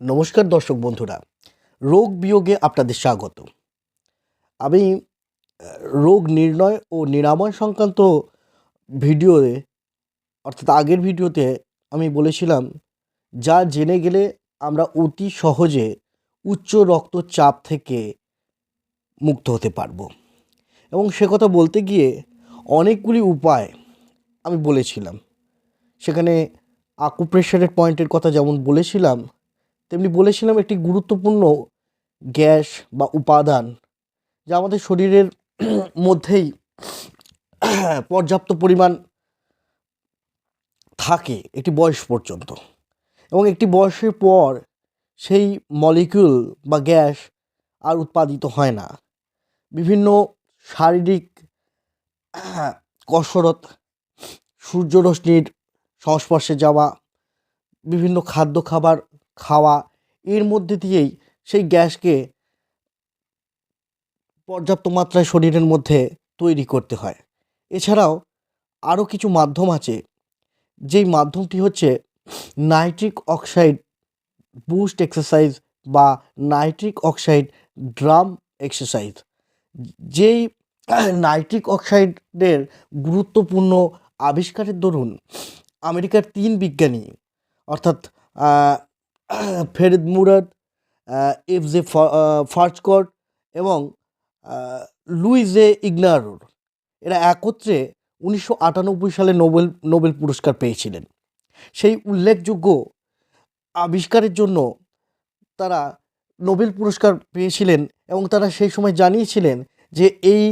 নমস্কার দর্শক বন্ধুরা, রোগ বিয়োগে আপনাদের স্বাগত। আমি রোগ নির্ণয় ও নিরাময় সংক্রান্ত ভিডিওতে, অর্থাৎ আগের ভিডিওতে আমি বলেছিলাম, যা জেনে গেলে আমরা অতি সহজে উচ্চ রক্তচাপ থেকে মুক্ত হতে পারব। এবং সে কথা বলতে গিয়ে অনেকগুলি উপায় আমি বলেছিলাম। সেখানে আকুপ্রেশারের পয়েন্টের কথা যেমন বলেছিলাম তেমনি বলেছিলাম একটি গুরুত্বপূর্ণ গ্যাস বা উপাদান যা আমাদের শরীরের মধ্যেই পর্যাপ্ত পরিমাণ থাকে একটি বয়স পর্যন্ত। এবং একটি বয়সের পর সেই মলিকিউল বা গ্যাস আর উৎপাদিত হয় না। বিভিন্ন শারীরিক কসরত, সূর্যরশ্মির সংস্পর্শে যাওয়া, বিভিন্ন খাদ্য খাবার খাওয়া এর মধ্যে দিয়েই সেই গ্যাসকে পর্যাপ্ত মাত্রায় শরীরের মধ্যে তৈরি করতে হয়। এছাড়াও আরও কিছু মাধ্যম আছে, যেই মাধ্যমটি হচ্ছে নাইট্রিক অক্সাইড বুস্ট এক্সারসাইজ বা নাইট্রিক অক্সাইড ড্রাম এক্সারসাইজ। যেই নাইট্রিক অক্সাইডের গুরুত্বপূর্ণ আবিষ্কারের দরুন আমেরিকার তিন বিজ্ঞানী, অর্থাৎ Ferid Murad F J Furchgott এবং লুইজে ইগনারোর। এরা একত্রে উনিশশো আটানব্বই সালে নোবেল নোবেল পুরস্কার পেয়েছিলেন। সেই উল্লেখযোগ্য আবিষ্কারের জন্য তারা নোবেল পুরস্কার পেয়েছিলেন এবং তারা সেই সময় জানিয়েছিলেন যে এই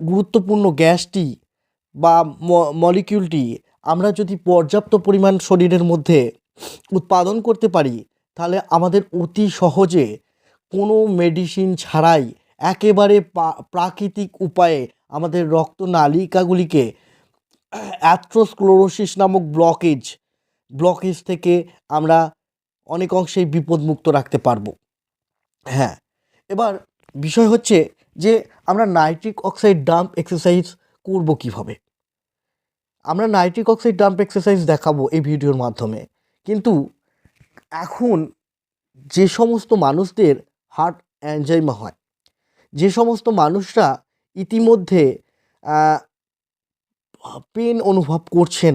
গুরুত্বপূর্ণ গ্যাসটি বা মলিকিউলটি আমরা যদি পর্যাপ্ত পরিমাণ শরীরের মধ্যে উৎপাদন করতে পারি, তাহলে আমাদের অতি সহজে কোনো মেডিসিন ছাড়াই একেবারে প্রাকৃতিক উপায়ে আমাদের রক্তনালিকাগুলিকে অ্যাথ্রোস্ক্লোরোসিস নামক ব্লকেজ ব্লকেজ থেকে আমরা অনেক অংশেই বিপদমুক্ত রাখতে পারব। হ্যাঁ এবার বিষয় হচ্ছে যে আমরা নাইট্রিক অক্সাইড ডাম্প এক্সারসাইজ করব কীভাবে? আমরা নাইট্রিক অক্সাইড ডাম্প এক্সারসাইজ দেখাবো এই ভিডিওর মাধ্যমে। কিন্তু এখন যে সমস্ত মানুষদের হার্ট অ্যানজাইমা হয়, যে সমস্ত মানুষরা ইতিমধ্যে পেন অনুভব করছেন,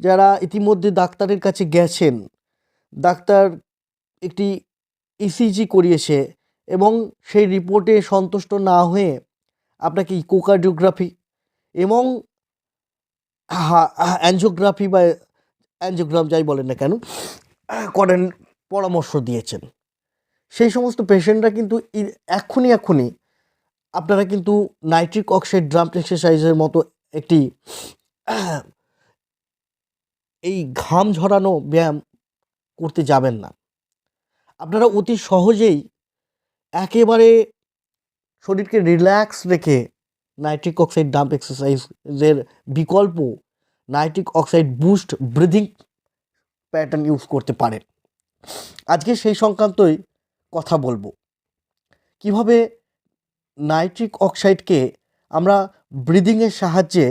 যারা ইতিমধ্যে ডাক্তারের কাছে গেছেন, ডাক্তার একটি ইসিজি করিয়েছে এবং সেই রিপোর্টে সন্তুষ্ট না হয়ে আপনাকে ইকোকার্ডিওগ্রাফি এবং অ্যানজিওগ্রাফি বা অ্যানজিওগ্রাম যাই বলেন না কেন, করেন পরামর্শ দিয়েছেন। সেই সমস্ত পেশেন্টরা কিন্তু এক্ষুনি এক্ষুনি আপনারা কিন্তু নাইট্রিক অক্সাইড ড্রাম এক্সারসাইজের মতো একটি, এই ঘাম ঝরানো ব্যায়াম করতে যাবেন না। আপনারা অতি সহজেই একেবারে শরীরকে রিল্যাক্স রেখে নাইট্রিক অক্সাইড ডাম্প এক্সারসাইজের বিকল্প nitric oxide boost breathing pattern use করতে পারেন আজকে সেই সংক্রান্তই কথা বলব। কীভাবে নাইট্রিক অক্সাইডকে আমরা ব্রিদিংয়ের সাহায্যে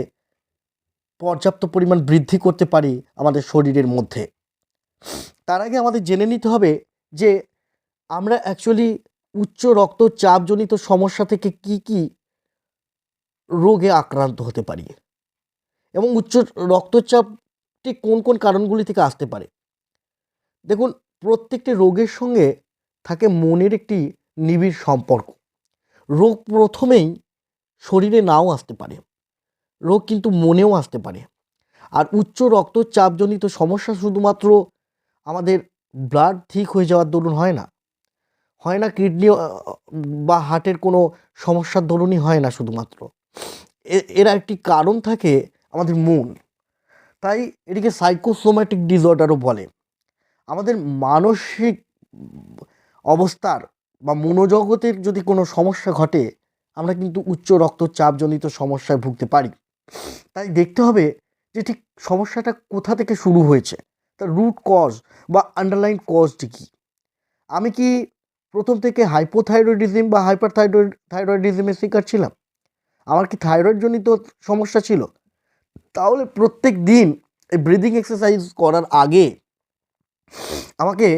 পর্যাপ্ত পরিমাণ বৃদ্ধি করতে পারি আমাদের শরীরের মধ্যে? তার আগে আমাদের জেনে নিতে হবে যে আমরা অ্যাকচুয়ালি উচ্চ রক্তচাপজনিত সমস্যা থেকে কি কি রোগে আক্রান্ত হতে পারি। এবং উচ্চ রক্তচাপটি কোন কোন কারণগুলি থেকে আসতে পারে? দেখুন, প্রত্যেকটি রোগের সঙ্গে থাকে মনের একটি নিবিড় সম্পর্ক। রোগ প্রথমেই শরীরে নাও আসতে পারে, রোগ কিন্তু মনেও আসতে পারে। আর উচ্চ রক্তচাপজনিত সমস্যা শুধুমাত্র আমাদের ব্লাড ঠিক হয়ে যাওয়ার দরুন হয় না। হয় না কিডনি বা হার্টের কোনো সমস্যার দরুনই হয় না শুধুমাত্র। এর একটি কারণ থাকে আমাদের মন। তাই এটিকে সাইকোসোম্যাটিক ডিসঅর্ডারও বলে। আমাদের মানসিক অবস্থার বা মনোজগতের যদি কোনো সমস্যা ঘটে, আমরা কিন্তু উচ্চ রক্তচাপজনিত সমস্যায় ভুগতে পারি। তাই দেখতে হবে যে ঠিক সমস্যাটা কোথা থেকে শুরু হয়েছে, তার রুট কজ বা আন্ডারলাইন কজটি কী। আমি কি প্রথম থেকে হাইপোথাইরয়েডিজম বা হাইপার থাইরয়েড থাইরয়েডিজমের শিকার ছিলাম? আমার কি থাইরয়েডজনিত সমস্যা ছিল? তাহলে প্রত্যেক দিন এই ব্রিদিং এক্সারসাইজ করার আগে আমাকে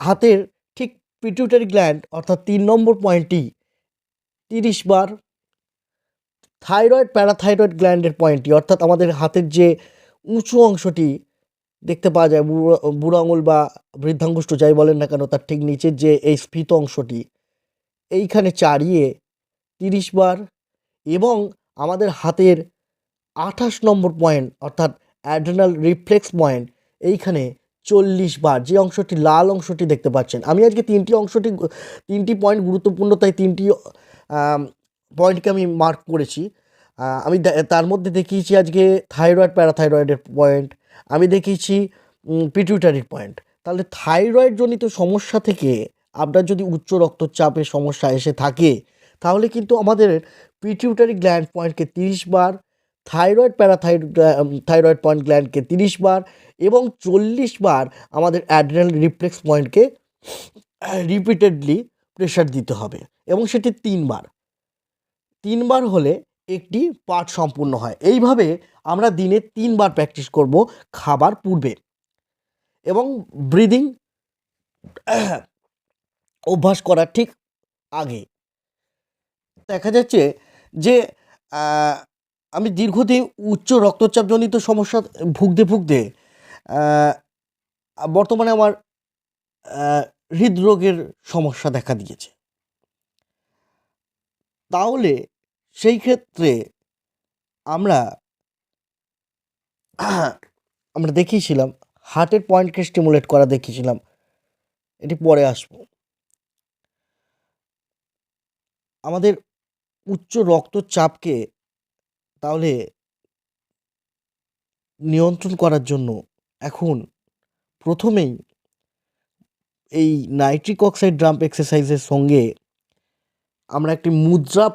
হাতের ঠিক পিটুইটারি গ্ল্যান্ড অর্থাৎ তিন নম্বর পয়েন্টটি তিরিশ বার থাইরয়েড প্যারাথাইরয়েড গ্ল্যান্ডের পয়েন্টটি অর্থাৎ আমাদের হাতের যে উঁচু অংশটি দেখতে পাওয়া যায়, বুড়ো বুড়ো আঙুল বা বৃদ্ধাঙ্গুষ্ঠ যাই বলেন না কেন, তার ঠিক নিচের যে এই স্ফীত অংশটি, এইখানে চাড়িয়ে তিরিশ বার এবং আমাদের হাতের আঠাশ নম্বর পয়েন্ট, অর্থাৎ অ্যাড্রেনাল রিফ্লেক্স পয়েন্ট এইখানে চল্লিশ বার, যে অংশটি লাল অংশটি দেখতে পাচ্ছেন। আমি আজকে তিনটি অংশটি, তিনটি পয়েন্ট গুরুত্বপূর্ণ, তাই তিনটি পয়েন্টকে আমি মার্ক করেছি। আমি তার মধ্যে দেখিয়েছি আজকে থাইরয়েড প্যারাথাইরয়েডের পয়েন্ট আমি দেখিয়েছি পিটুইটারির পয়েন্ট তাহলে থাইরয়েড জনিত সমস্যা থেকে আপনার যদি উচ্চ রক্তচাপের সমস্যা এসে থাকে, তাহলে কিন্তু আমাদের পিটিউটারি গ্ল্যান্ড পয়েন্টকে তিরিশ বার থাইরয়েড, প্যারাথাইড থাইরয়েড পয়েন্ট গ্ল্যান্ডকে তিরিশ বার এবং চল্লিশ বার আমাদের অ্যাড্রেনাল রিফ্লেক্স পয়েন্টকে রিপিটেডলি প্রেশার দিতে হবে এবং সেটি তিনবার তিনবার হলে একটি পাঠ সম্পূর্ণ হয়। এইভাবে আমরা দিনে তিনবার প্র্যাকটিস করব খাবার পূর্বে এবং ব্রিদিং অভ্যাস করার ঠিক আগে। দেখা যাচ্ছে যে আমি দীর্ঘদিন উচ্চ রক্তচাপজনিত সমস্যা ভুগতে ভুগতে বর্তমানে আমার হৃদরোগের সমস্যা দেখা দিয়েছে। তাহলে সেই ক্ষেত্রে আমরা আমরা দেখিয়েছিলাম, হার্টের পয়েন্টকে স্টিমুলেট করা দেখিয়েছিলাম। এটি পরে আসব। আমাদের উচ্চ রক্তচাপকে তাহলে নিয়ন্ত্রণ করার জন্য এখন প্রথমেই এই নাইট্রিক অক্সাইড ড্রাম্প এক্সারসাইজের সঙ্গে আমরা একটি মুদ্রা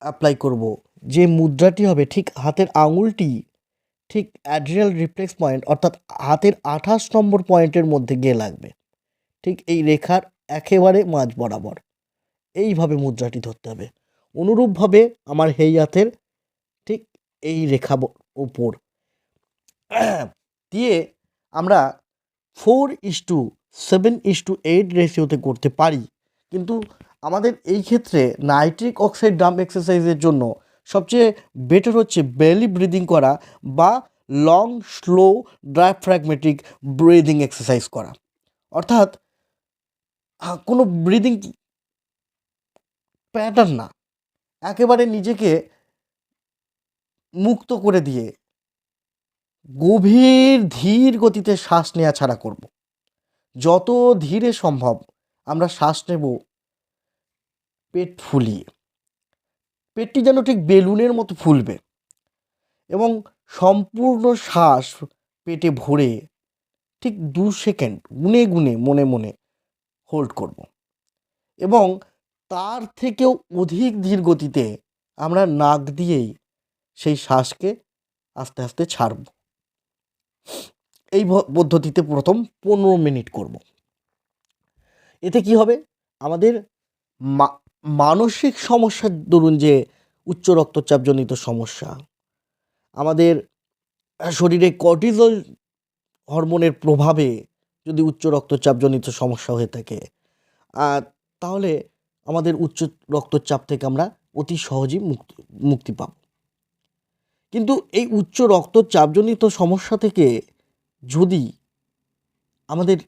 অ্যাপ্লাই করব। যে মুদ্রাটি হবে ঠিক হাতের আঙুলটি ঠিক অ্যাড্রিনাল রিফ্লেক্স পয়েন্ট অর্থাৎ হাতের আঠাশ নম্বর পয়েন্টের মধ্যে গিয়ে লাগবে। ঠিক এই রেখার একেবারে মাঝ বরাবর। এইভাবে মুদ্রাটি ধরতে হবে। অনুরূপভাবে আমার হেই হাতের এই রেখা ওপর দিয়ে আমরা four is to seven is to eight রেশিওতে করতে পারি। কিন্তু আমাদের এই ক্ষেত্রে নাইট্রিক অক্সাইড ডাম্প এক্সারসাইজের জন্য সবচেয়ে বেটার হচ্ছে বেলি ব্রিদিং করা বা long slow diaphragmatic breathing exercise করা। অর্থাৎ কোনো ব্রিদিং প্যাটার্ন না। একেবারে নিজেকে মুক্ত করে দিয়ে গভীর, ধীর গতিতে শ্বাস নেওয়া ছাড়া করব। যত ধীরে সম্ভব আমরা শ্বাস নেব পেট ফুলিয়ে। পেটটি যেন ঠিক বেলুনের মতো ফুলবে এবং সম্পূর্ণ শ্বাস পেটে ভরে ঠিক দু সেকেন্ড গুনে গুনে মনে মনে হোল্ড করব এবং তার থেকেও অধিক ধীর গতিতে আমরা নাক দিয়েই সেই শ্বাসকে আস্তে আস্তে ছাড়ব। এই পদ্ধতিতে প্রথম পনেরো মিনিট করব। এতে কি হবে? আমাদের মানসিক সমস্যার দরুন যে উচ্চ রক্তচাপজনিত সমস্যা, আমাদের শরীরে কর্টিজল হরমোনের প্রভাবে যদি উচ্চ রক্তচাপজনিত সমস্যা হয়ে থাকে তাহলে আমাদের উচ্চ রক্তচাপ থেকে আমরা অতি সহজেই মুক্তি মুক্তি পাব। কিন্তু এই উচ্চ রক্তচাপজনিত সমস্যা থেকে যদি আমাদের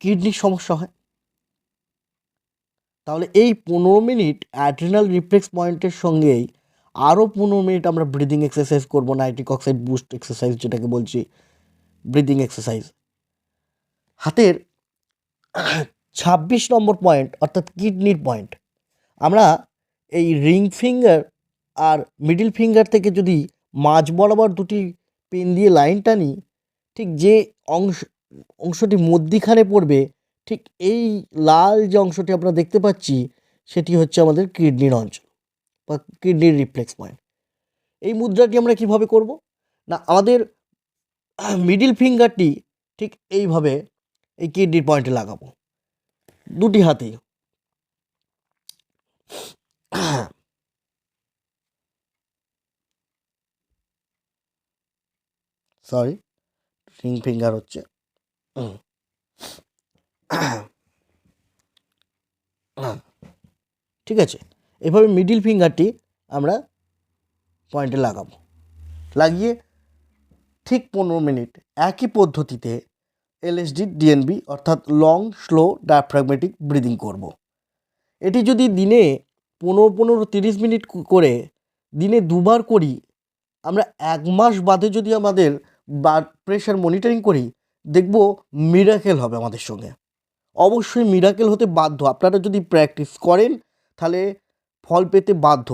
কিডনির সমস্যা হয়, তাহলে এই পনেরো মিনিট অ্যাড্রিনাল রিফ্লেক্স পয়েন্টের সঙ্গেই আরও পনেরো মিনিট আমরা ব্রিদিং এক্সারসাইজ করব, নাইট্রিক অক্সাইড বুস্ট এক্সারসাইজ যেটাকে বলছি, ব্রিদিং এক্সারসাইজ। হাতের ছাব্বিশ নম্বর পয়েন্ট, অর্থাৎ কিডনির পয়েন্ট। আমরা এই রিং ফিঙ্গার আর মিডিল ফিঙ্গার থেকে যদি মাঝ বরাবর দুটি পেন দিয়ে লাইন টানি, ঠিক যে অংশ, অংশটি মধ্যিখানে পড়বে, ঠিক এই লাল যে অংশটি আমরা দেখতে পাচ্ছি, সেটি হচ্ছে আমাদের কিডনির অঞ্চল বা কিডনির রিফ্লেক্স পয়েন্ট এই মুদ্রাটি আমরা কীভাবে করব? না, আমাদের মিডিল ফিঙ্গারটি ঠিক এইভাবে এই কিডনির পয়েন্টে লাগাবো। দুটি হাতেই। সরি রিং ফিঙ্গার হচ্ছে। ঠিক আছে, এভাবে মিডিল ফিঙ্গারটি আমরা পয়েন্টে লাগাবো, লাগিয়ে ঠিক পনেরো মিনিট একই পদ্ধতিতে এলএসডি ডিএনবি অর্থাৎ লং স্লো ডায়াফ্রাগমেটিক ব্রিদিং করব। এটি যদি দিনে পনেরো পনেরো তিরিশ মিনিট করে দিনে দুবার করি, আমরা এক মাস বাদে যদি আমাদের ব্লাড প্রেশার মনিটরিং করি, দেখব মিরাকেল হবে আমাদের সঙ্গে। অবশ্যই মিরাকেল হতে বাধ্য। আপনারা যদি প্র্যাকটিস করেন, তাহলে ফল পেতে বাধ্য।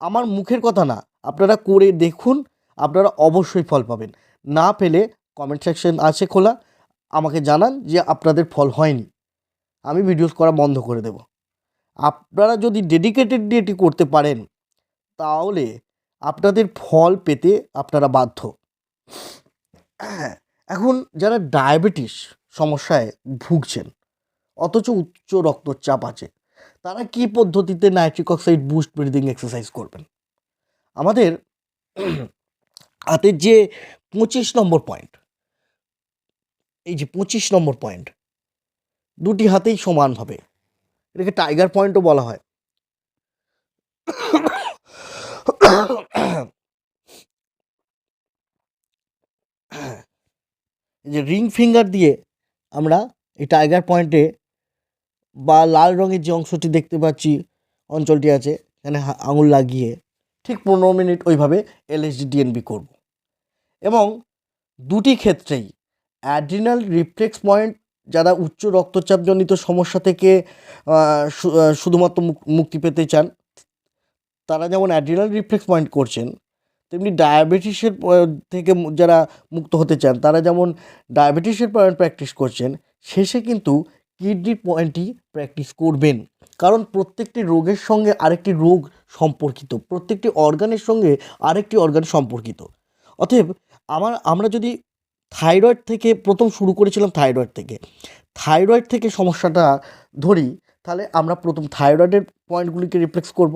আমার মুখের কথা না, আপনারা করে দেখুন, আপনারা অবশ্যই ফল পাবেন। না পেলে কমেন্ট সেকশন আছে খোলা, আমাকে জানান যে আপনাদের ফল হয়নি। আমি ভিডিওস করা বন্ধ করে দেব। আপনারা যদি ডেডিকেটেডলি এটি করতে পারেন, তাহলে আপনাদের ফল পেতে আপনারা বাধ্য। এখন যারা ডায়াবেটিস সমস্যায় ভুগছেন, অথচ উচ্চ রক্তচাপ আছে, তারা কি পদ্ধতিতে nitric oxide boost breathing exercise করবেন? আমাদের হাতের যে পঁচিশ নম্বর পয়েন্ট, এই যে পঁচিশ নম্বর পয়েন্ট, দুটি হাতেই সমানভাবে এটাকে টাইগার পয়েন্টও বলা হয়। যে রিং ফিঙ্গার দিয়ে আমরা এই টাইগার পয়েন্টে বা লাল রঙের যে অংশটি দেখতে পাচ্ছি, অঞ্চলটি আছে, এখানে আঙুল লাগিয়ে ঠিক পনেরো মিনিট ওইভাবে এলএসডি ডিএনবি করব। এবং দুটি ক্ষেত্রেই অ্যাড্রিনাল রিফ্লেক্স পয়েন্ট যারা উচ্চ রক্তচাপজনিত সমস্যা থেকে শুধুমাত্র মুক- মুক্তি পেতে চান, তারা যেমন অ্যাড্রিনাল রিফ্লেক্স পয়েন্ট করছেন, তেমনি ডায়াবেটিসের থেকে যারা মুক্ত হতে চান, তারা যেমন ডায়াবেটিসের পয়েন্ট প্র্যাকটিস করছেন, শেষে কিন্তু কিডনির পয়েন্টই প্র্যাকটিস করবেন। কারণ প্রত্যেকটি রোগের সঙ্গে আরেকটি রোগ সম্পর্কিত, প্রত্যেকটি অর্গানের সঙ্গে আরেকটি অর্গান সম্পর্কিত। অতএব, আমার, আমরা যদি থাইরয়েড থেকে, প্রথম শুরু করেছিলাম থাইরয়েড থেকে। থাইরয়েড থেকে সমস্যাটা ধরি, তাহলে আমরা প্রথম থাইরয়েডের পয়েন্টগুলিকে রিফ্লেক্স করব।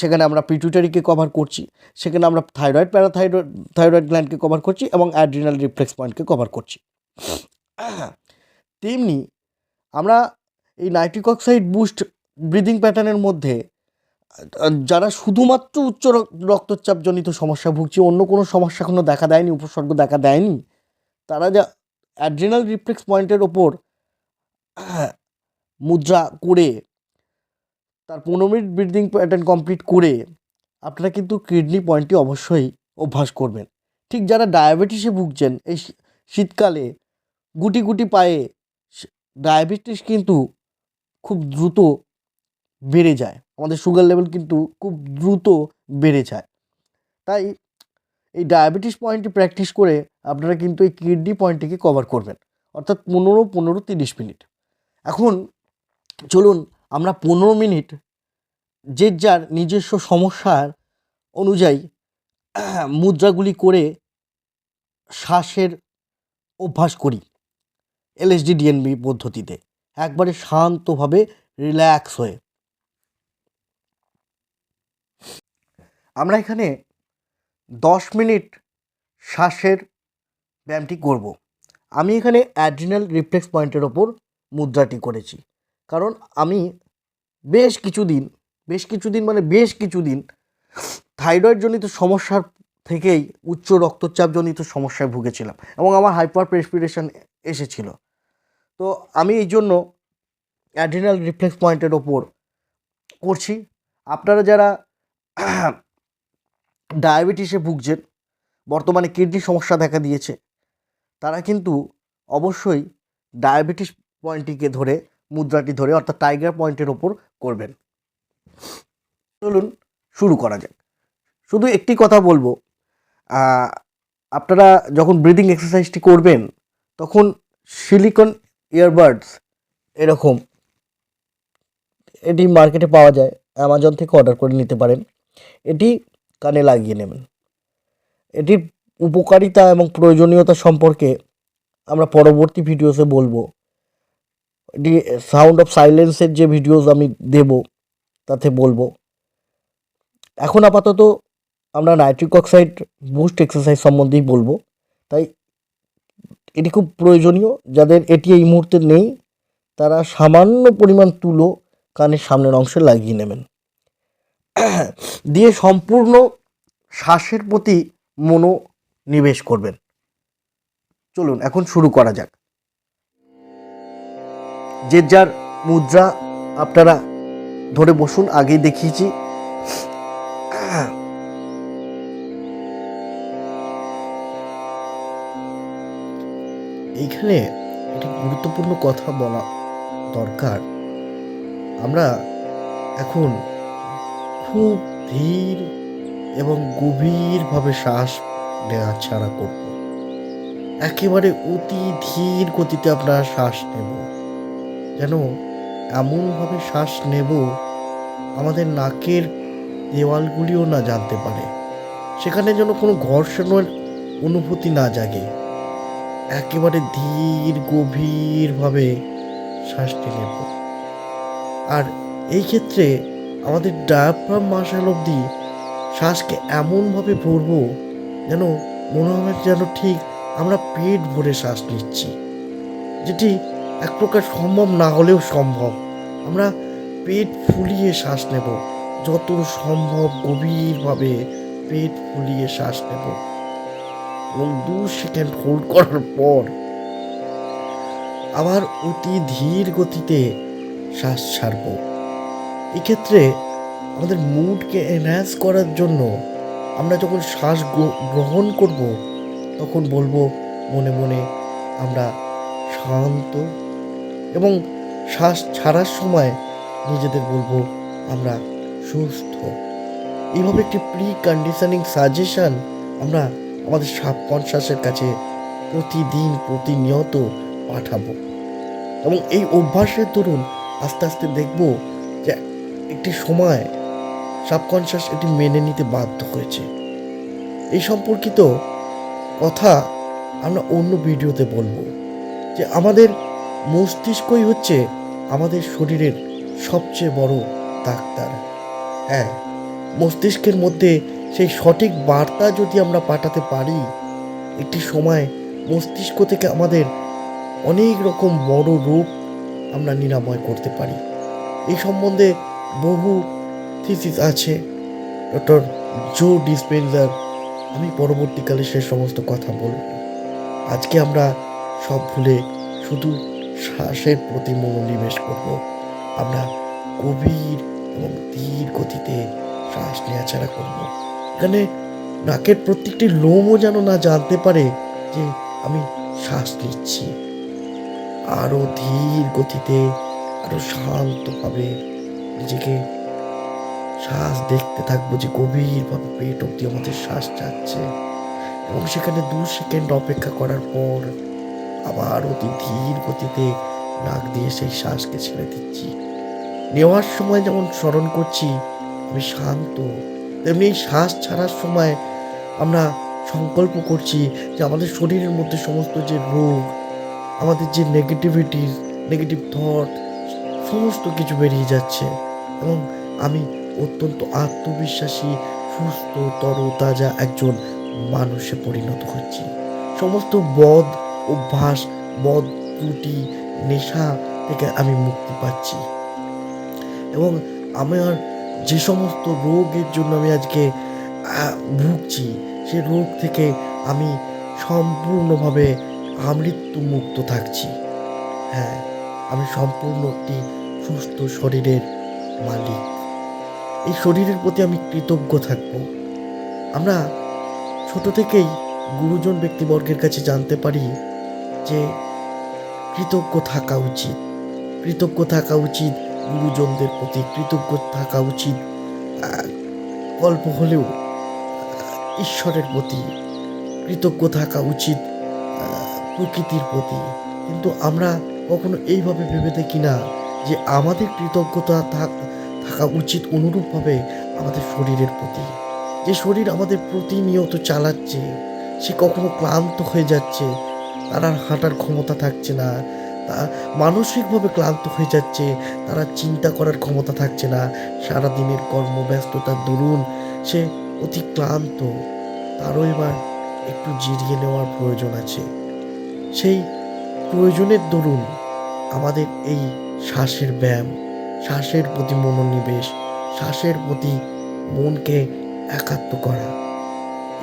সেখানে আমরা পিটুইটারিকে কভার করছি, সেখানে আমরা থাইরয়েড, প্যারাথাইরয়েড, থাইরয়েড গ্ল্যান্ডকে কভার করছি এবং অ্যাড্রিনাল রিফ্লেক্স পয়েন্টকে কভার করছি। তেমনি আমরা এই নাইট্রিক অক্সাইড বুস্ট ব্রিদিং প্যাটার্নের মধ্যে, যারা শুধুমাত্র উচ্চ রক্তচাপজনিত সমস্যা ভুগছে, অন্য কোনো সমস্যা কোনো দেখা দেয়নি, উপসর্গ দেখা দেয়নি তারা যা অ্যাড্রিনাল রিফ্লেক্স পয়েন্টের ওপর মুদ্রা করে, তার পনেরো মিনিট ব্রিদিং প্যাটার্ন কমপ্লিট করে, আপনারা কিন্তু কিডনি পয়েন্টটি অবশ্যই অভ্যাস করবেন। ঠিক যারা ডায়াবেটিসে ভুগছেন, এই শীতকালে গুটি গুটি পায়ে ডায়াবেটিস কিন্তু খুব দ্রুত বেড়ে যায়। আমাদের সুগার লেভেল কিন্তু খুব দ্রুত বেড়ে যায়। তাই এই ডায়াবেটিস পয়েন্টটি প্র্যাকটিস করে আপনারা কিন্তু এই কিডনি পয়েন্টটিকে কভার করবেন। অর্থাৎ পনেরো পনেরো, তিরিশ মিনিট। এখন চলুন আমরা পনেরো মিনিট যে যার নিজস্ব সমস্যার অনুযায়ী মুদ্রাগুলি করে শ্বাসের অভ্যাস করি এলএসডি ডিএনবি পদ্ধতিতে। একবারে শান্তভাবে রিল্যাক্স হয়ে। আমরা এখানে দশ মিনিট শ্বাসের ব্যায়ামটি করব। আমি এখানে অ্যাড্রিনাল রিফ্লেক্স পয়েন্টের ওপর মুদ্রাটি করেছি। কারণ আমি বেশ কিছুদিন বেশ কিছুদিন মানে বেশ কিছুদিন থাইরয়েড জনিত সমস্যার থেকেই উচ্চ রক্তচাপজনিত সমস্যায় ভুগেছিলাম এবং আমার হাইপার প্রেসপিরেশন এসেছিল। তো আমি এই জন্য অ্যাড্রিনাল রিফ্লেক্স পয়েন্টের ওপর করছি। আপনারা যারা ডায়াবেটিসে ভুগছেন, বর্তমানে কিডনি সমস্যা দেখা দিয়েছে তারা কিন্তু অবশ্যই ডায়াবেটিস পয়েন্টটিকে ধরে, মুদ্রাটি ধরে, অর্থাৎ টাইগার পয়েন্টের ওপর করবেন। চলুন শুরু করা যাক। শুধু একটি কথা বলব আপনারা যখন ব্রিদিং এক্সারসাইজটি করবেন, তখন সিলিকন ইয়ারবাডস এরকম, এটি মার্কেটে পাওয়া যায় অ্যামাজন থেকে অর্ডার করে নিতে পারেন। এটি কানে লাগিয়ে নেবেন। এটির উপকারিতা এবং প্রয়োজনীয়তা সম্পর্কে আমরা পরবর্তী ভিডিওসে বলব। সাউন্ড অফ সাইলেন্সের যে ভিডিওস আমি দেব, তাতে বলব। এখন আপাতত আমরা নাইট্রিক অক্সাইড বুস্ট এক্সারসাইজ সম্বন্ধেই বলব। তাই এটি খুব প্রয়োজনীয়। যাদের এটি এই মুহূর্তে নেই, তারা সামান্য পরিমাণ তুলো কানের সামনের অংশে লাগিয়ে নেবেন। দিয়ে সম্পূর্ণ শ্বাসের প্রতি মনোনিবেশ করবেন। চলুন, এখন শুরু করা যাক। যে যার মুদ্রা আপনারা ধরে বসুন, আগেই দেখিয়েছি। এইখানে একটি গুরুত্বপূর্ণ কথা বলা দরকার। আমরা এখন খুব ধীর এবং গভীরভাবে শ্বাস নেওয়া ছাড়া করব। একেবারে অতি ধীর গতিতে আপনারা শ্বাস নেব। যেন এমনভাবে শ্বাস নেব, আমাদের নাকের দেওয়ালগুলিও না জানতে পারে। সেখানে যেন কোনো ঘর্ষণের অনুভূতি না জাগে। একেবারে ধীর, গভীরভাবে শ্বাসটি নেব। আর এই ক্ষেত্রে আমাদের ডায়াফ্রাম মাসাল অবধি শ্বাসকে এমনভাবে ভরব যেন মনে হবে যেন ঠিক আমরা পেট ভরে শ্বাস নিচ্ছি। যেটি এক প্রকার সম্ভব না হলেও সম্ভব। আমরা পেট ফুলিয়ে শ্বাস নেব। যত সম্ভব গভীরভাবে পেট ফুলিয়ে শ্বাস নেব। এবং দু সেকেন্ড হোল্ড করার পর আবার অতি ধীর গতিতে শ্বাস ছাড়ব। এক্ষেত্রে আমাদের মুডকে এনহ্যান্স করার জন্য আমরা যখন শ্বাস গ্রহণ করব, তখন বলব, মনে মনে আমরা শান্ত এবং শ্বাস ছাড়ার সময় নিজেদের বলব, আমরা সুস্থ। এইভাবে একটি প্রি কন্ডিশনিং সাজেশন আমরা আমাদের সাবকনশাসের কাছে প্রতিদিন প্রতিনিয়ত পাঠাবো। এবং এই অভ্যাসের দরুন আস্তে আস্তে দেখব যে একটি সময় সাবকনশাস এটি মেনে নিতে বাধ্য হয়েছে। এই সম্পর্কিত কথা আমরা অন্য ভিডিওতে বলব যে আমাদের মস্তিষ্কই হচ্ছে আমাদের শরীরের সবচেয়ে বড় ডাক্তার। হ্যাঁ মস্তিষ্কের মধ্যে সেই সঠিক বার্তা যদি আমরা পাঠাতে পারি, একটি সময় মস্তিষ্ক থেকে আমাদের অনেক রকম বড় রোগ আমরা নিরাময় করতে পারি। এই সম্বন্ধে বহু থিসিস আছে, ডক্টর জো ডিসপেন্সার। আমি পরবর্তীকালে সে সমস্ত কথা বলব। আজকে আমরা সব ভুলে শুধু শ্বাসের প্রতি মনোনিবেশ করব। আমরা গভীর এবং ধীর গতিতে শ্বাস নেওয়া ছাড়া করব। এখানে নাকের প্রত্যেকটি লোমও যেন না জানতে পারে যে আমি শ্বাস নিচ্ছি। আরও ধীর গতিতে আরও শান্তভাবে নিজেকে শ্বাস দেখতে থাকব যে গভীরভাবে পেট অব্দি আমাদের শ্বাস যাচ্ছে। এবং সেখানে দু সেকেন্ড অপেক্ষা করার পর আবার অতি ধীর গতিতে নাক দিয়ে সেই শ্বাসকে ছেড়ে দিচ্ছি। নেওয়ার সময় যেমন স্মরণ করছি, আমি শান্ত। তেমনি শ্বাস ছাড়ার সময় আমরা সংকল্প করছি যে আমাদের শরীরের মধ্যে সমস্ত যে রোগ, আমাদের যে নেগেটিভিটি নেগেটিভ থট সমস্ত কিছু বেরিয়ে যাচ্ছে। এবং আমি অত্যন্ত আত্মবিশ্বাসী, সুস্থ, তরতাজা একজন মানুষে পরিণত হচ্ছি। সমস্ত বদ অভ্যাস, বদ ত্রুটি, নেশা থেকে আমি মুক্তি পাচ্ছি। এবং আমার যে সমস্ত রোগের জন্য আমি আজকে ভুগছি, সে রোগ থেকে আমি সম্পূর্ণভাবে আমৃত্যু মুক্ত থাকছি। হ্যাঁ আমি সম্পূর্ণ একটি সুস্থ শরীরের মালিক। এই শরীরের প্রতি আমি কৃতজ্ঞ থাকব। আমরা ছোট থেকেই গুরুজন ব্যক্তিবর্গের কাছে জানতে পারি যে কৃতজ্ঞ থাকা উচিত। কৃতজ্ঞ থাকা উচিত গুরুজনদের প্রতি, কৃতজ্ঞ থাকা উচিত অল্প হলেও ঈশ্বরের প্রতি। কৃতজ্ঞ থাকা উচিত প্রকৃতির প্রতি। কিন্তু আমরা কখনো এইভাবে ভেবে দেখি না যে আমাদের কৃতজ্ঞতা থাক- থাকা উচিত অনুরূপভাবে আমাদের শরীরের প্রতি। যে শরীর আমাদের প্রতিনিয়ত চালাচ্ছে, সে কখনো ক্লান্ত হয়ে যাচ্ছে, তার আর হাঁটার ক্ষমতা থাকছে না, তা মানসিকভাবে ক্লান্ত হয়ে যাচ্ছে, তারা চিন্তা করার ক্ষমতা থাকছে না, সারাদিনের কর্মব্যস্ততার দরুন সে অতি ক্লান্ত, তারও এবার একটু জিরিয়ে নেওয়ার প্রয়োজন আছে। সেই প্রয়োজনের দরুন আমাদের এই শ্বাসের ব্যায়াম শ্বাসের প্রতি মনোনিবেশ, শ্বাসের প্রতি মনকে একাত্ম করা।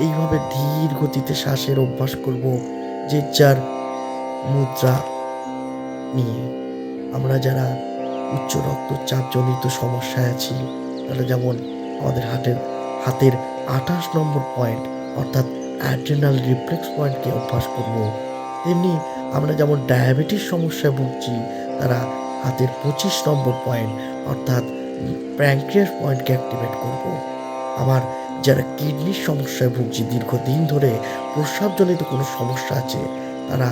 এইভাবে ধীর গতিতে শ্বাসের অভ্যাস করব যে যার মুদ্রা নিয়ে। আমরা যারা উচ্চ রক্তচাপ জনিত সমস্যায় আছি, তাহলে যেমন আমাদের হাতের হাতের আঠাশ নম্বর পয়েন্ট অর্থাৎ অ্যাড্রেনাল রিফ্লেক্স পয়েন্টকে অভ্যাস করব, তেমনি আমরা যেমন ডায়াবেটিস সমস্যায় ভুগছি, তারা হাতের পঁচিশ নম্বর পয়েন্ট অর্থাৎ প্যাঙ্ক্রিয়াস পয়েন্টকে অ্যাক্টিভেট করব। আবার যারা কিডনির সমস্যায় ভুগছি, দীর্ঘদিন ধরে প্রস্রাবজনিত কোনো সমস্যা আছে, তারা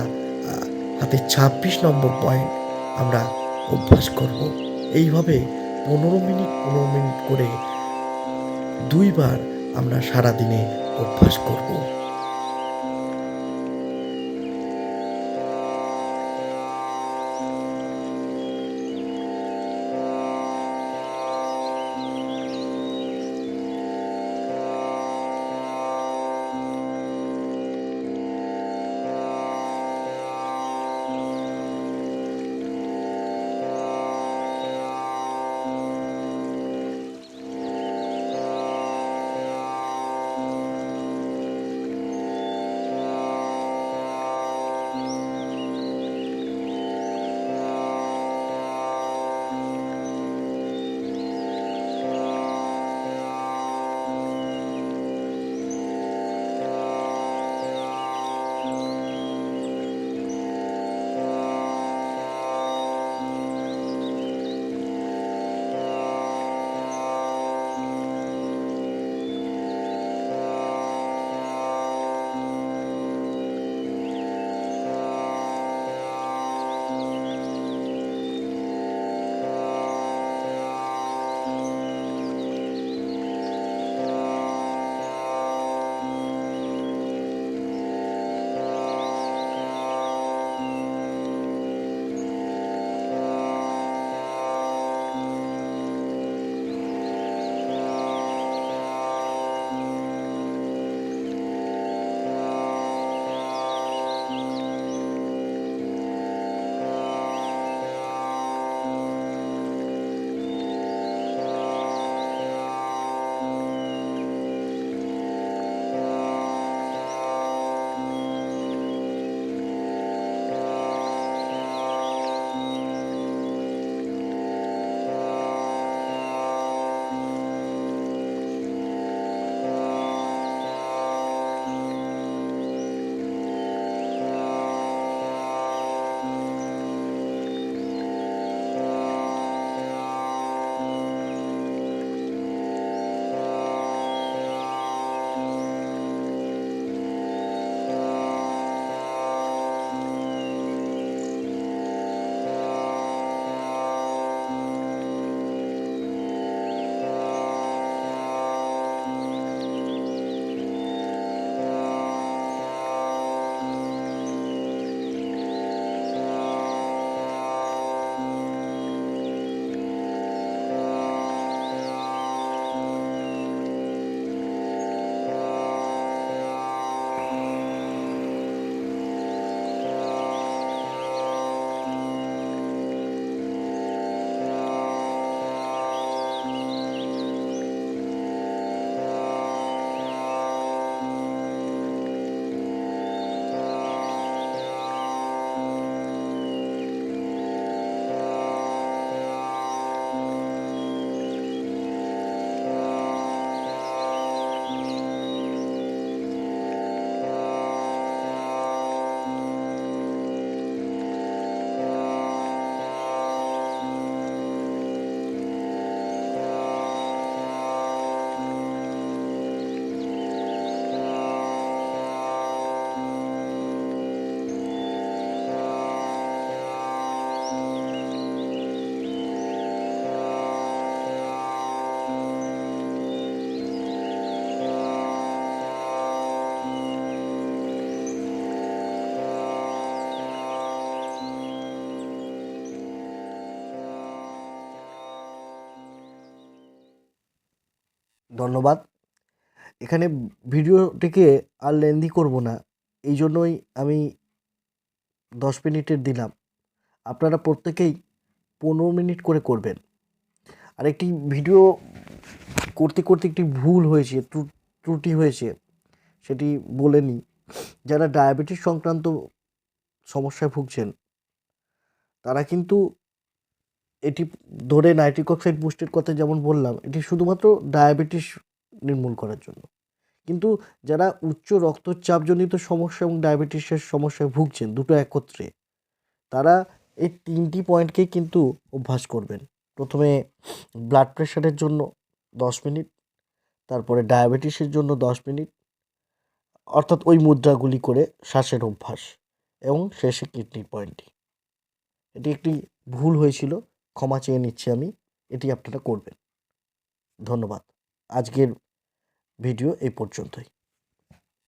হাতে ছাব্বিশ নম্বর পয়েন্ট আমরা অভ্যাস করব। এইভাবে পনেরো মিনিট পনেরো মিনিট করে দুইবার আমরা সারাদিনে অভ্যাস করব। ধন্যবাদ। এখানে ভিডিওটিকে আর লেন্দি করব না, এই জন্যই আমি দশ মিনিটের দিলাম। আপনারা প্রত্যেকেই পনেরো মিনিট করে করবেন। আর একটি ভিডিও করতে করতে একটি ভুল হয়েছে, ত্রু- ত্রুটি হয়েছে, সেটি বলে নিই। যারা ডায়াবেটিস সংক্রান্ত সমস্যায় ভুগছেন, তারা কিন্তু এটি ধরে নাইট্রিক অক্সাইড বুস্টের কথা যেমন বললাম, এটি শুধুমাত্র ডায়াবেটিস নির্মূল করার জন্য। কিন্তু যারা উচ্চ রক্তচাপজনিত সমস্যা এবং ডায়াবেটিসের সমস্যায় ভুগছেন দুটো একত্রে, তারা এই তিনটি পয়েন্টকেই কিন্তু অভ্যাস করবেন। প্রথমে ব্লাড প্রেশারের জন্য দশ মিনিট, তারপরে ডায়াবেটিসের জন্য দশ মিনিট, অর্থাৎ ওই মুদ্রাগুলি করে শ্বাসের অভ্যাস এবং শেষে কিডনির পয়েন্টটি। এটি একটি ভুল হয়েছিল ক্ষমা চেয়ে নিচ্ছি আমি এটি আপনারা করবেন। ধন্যবাদ। আজকের ভিডিও এই পর্যন্তই।